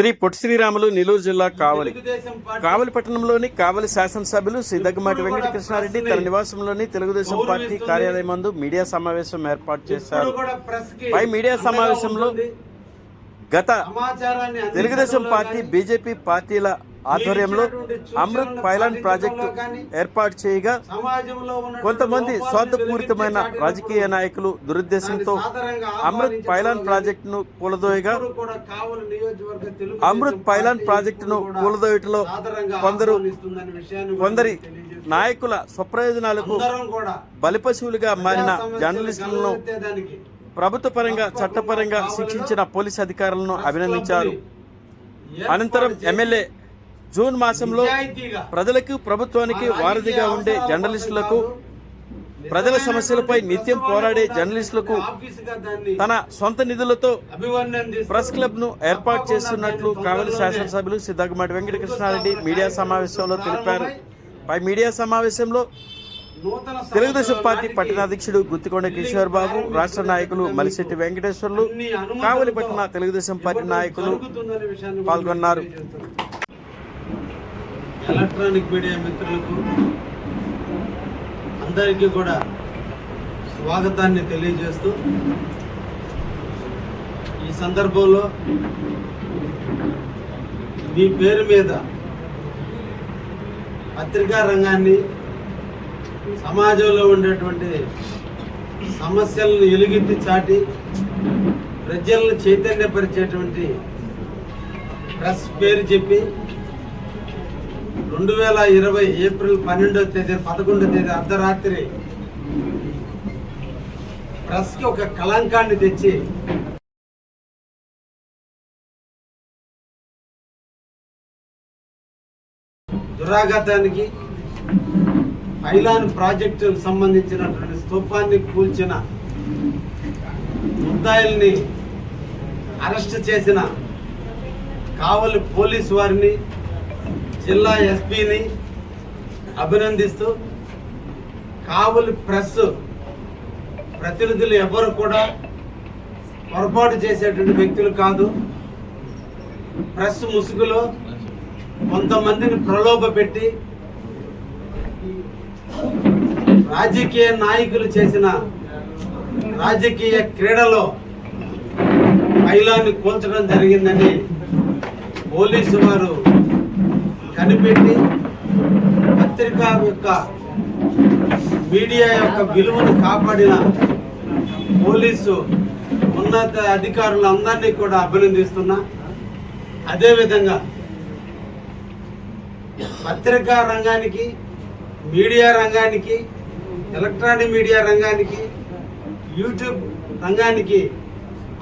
శ్రీ పొట్టి శ్రీరాములు నెల్లూరు జిల్లా కావలి. కావలి పట్టణంలోని కావలి శాసనసభ్యులు శ్రీ దగ్గమాటి వెంకటకృష్ణారెడ్డి తన నివాసంలోని తెలుగుదేశం పార్టీ కార్యాలయం మందు మీడియా సమావేశం ఏర్పాటు చేశారు. పై మీడియా సమావేశంలో. గత తెలుగుదేశం పార్టీ బీజేపీ పార్టీల ఆధ్వర్యంలో అమృత్ పైలాన్ ప్రాజెక్టు ఏర్పాటు చేయగా కొంతమంది స్వార్థపూరితమైన రాజకీయ నాయకులు దురుద్దేశంతో అమృత్ పైలాన్ ప్రాజెక్టును కూలదోయగా అమృత్ పైలాన్ ప్రాజెక్టును కూలదోయటలో కొందరు కొందరి నాయకుల స్వప్రయోజనాలకు బలిపశువులుగా మారిన జర్నలిస్టులను ప్రభుత్వ పరంగా చట్టపరంగా శిక్షించిన పోలీస్ అధికారులను అభినందించారు. అనంతరం ఎమ్మెల్యే జూన్ మాసంలో ప్రజలకు ప్రభుత్వానికి వారధిగా ఉండే జర్నలిస్టులకు ప్రజల సమస్యలపై నిత్యం పోరాడే జర్నలిస్టులకు తన సొంత నిధులతో ప్రెస్ క్లబ్ను ఏర్పాటు చేస్తున్నట్లు కావలి శాసనసభ్యులు సిద్ధగమాటి వెంకటకృష్ణారెడ్డి మీడియా సమావేశంలో తెలిపారు. పై మీడియా సమావేశంలో తెలుగుదేశం పార్టీ పట్టణాధ్యక్షుడు గుత్తికొండ కిషోర్ బాబు రాష్ట్ర నాయకులు మలిశెట్టి వెంకటేశ్వర్లు కావలి పట్టణ తెలుగుదేశం పార్టీ నాయకులు పాల్గొన్నారు. ఎలక్ట్రానిక్ మీడియా మిత్రులకు అందరికీ కూడా స్వాగతాన్ని తెలియజేస్తూ ఈ సందర్భంలో మీ పేరు మీద పత్రికా రంగాన్ని సమాజంలో ఉండేటువంటి సమస్యలను ఎలుగెత్తి చాటి ప్రజలను చైతన్యపరిచేటువంటి ప్రెస్ పేరు చెప్పి రెండు వేల ఇరవై ఏప్రిల్ పన్నెండో తేదీ పదకొండో తేదీ అర్ధరాత్రి ప్రెస్కి ఒక కళంకాన్ని తెచ్చి దురాఘాతానికి పైలాన్ ప్రాజెక్టుకు సంబంధించినటువంటి స్తూపాన్ని కూల్చిన ముద్దాయిల్ని అరెస్ట్ చేసిన కావలి పోలీస్ వారిని జిల్లా ఎస్పీని అభినందిస్తూ కావలి ప్రెస్ ప్రతినిధులు ఎవరు కూడా పొరపాటు చేసేటువంటి వ్యక్తులు కాదు. ప్రెస్ ముసుగులో కొంతమందిని ప్రలోభ పెట్టి రాజకీయ నాయకులు చేసిన రాజకీయ క్రీడలో మహిళాన్ని కూల్చడం జరిగిందని పోలీసు వారు కనిపెట్టి పత్రిక యొక్క మీడియా యొక్క విలువను కాపాడిన పోలీసు ఉన్నత అధికారులందరినీ కూడా అభినందిస్తున్నా. అదేవిధంగా పత్రికా రంగానికి మీడియా రంగానికి ఎలక్ట్రానిక్ మీడియా రంగానికి యూట్యూబ్ రంగానికి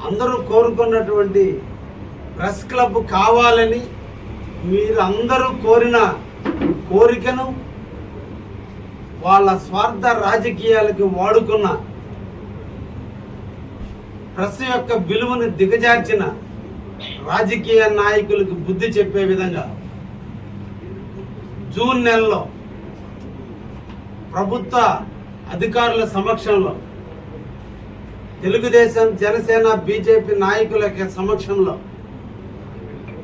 అందరూ కోరుకున్నటువంటి ప్రెస్ క్లబ్ కావాలని మీరు అందరూ కోరిన కోరికను వాళ్ళ స్వార్థ రాజకీయాలకు వాడుకున్న ప్రెస్ యొక్క విలువను దిగజార్చిన రాజకీయ నాయకులకు బుద్ధి చెప్పే విధంగా జూన్ నెలలో ప్రభుత్వ అధికారుల సమక్షంలో తెలుగుదేశం జనసేన బీజేపీ నాయకుల సమక్షంలో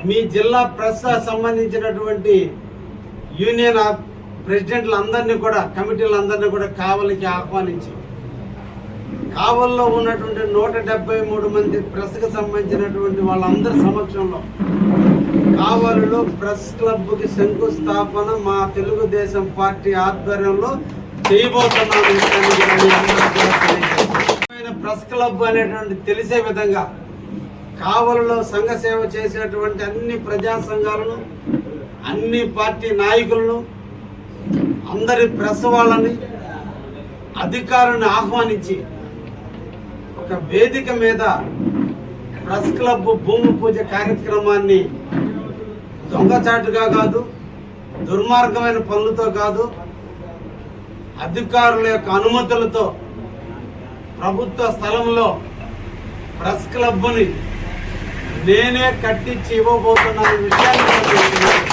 మీ జిల్లా ప్రెస్ సంబంధించినటువంటి యూనియన్ ఆఫ్ ప్రెసిడెంట్లందరినీ కూడా కమిటీలందరినీ కూడా కావలికి ఆహ్వానించి కావల్లో ఉన్నటువంటి నూట డెబ్బై మూడు మంది ప్రెస్కి సంబంధించినటువంటి వాళ్ళందరి సమక్షంలో కావలిలో ప్రెస్ క్లబ్కి శంకుస్థాపన మా తెలుగుదేశం పార్టీ ఆధ్వర్యంలో చేయబోతున్నాం ప్రెస్ క్లబ్ అనేటువంటి తెలిసే విధంగా కావలలో సంఘ సేవ చేసినటువంటి అన్ని ప్రజా సంఘాలను అన్ని పార్టీ నాయకులను అందరి ప్రెస్ వాళ్ళని అధికారులను ఆహ్వానించి ఒక వేదిక మీద ప్రెస్ క్లబ్ భూమి పూజ కార్యక్రమాన్ని దొంగచాటుగా కాదు దుర్మార్గమైన పనులతో కాదు అధికారుల యొక్క అనుమతులతో ప్రభుత్వ స్థలంలో ప్రెస్ క్లబ్ని నేనే కట్టించి ఇవ్వబోతున్న విషయాన్ని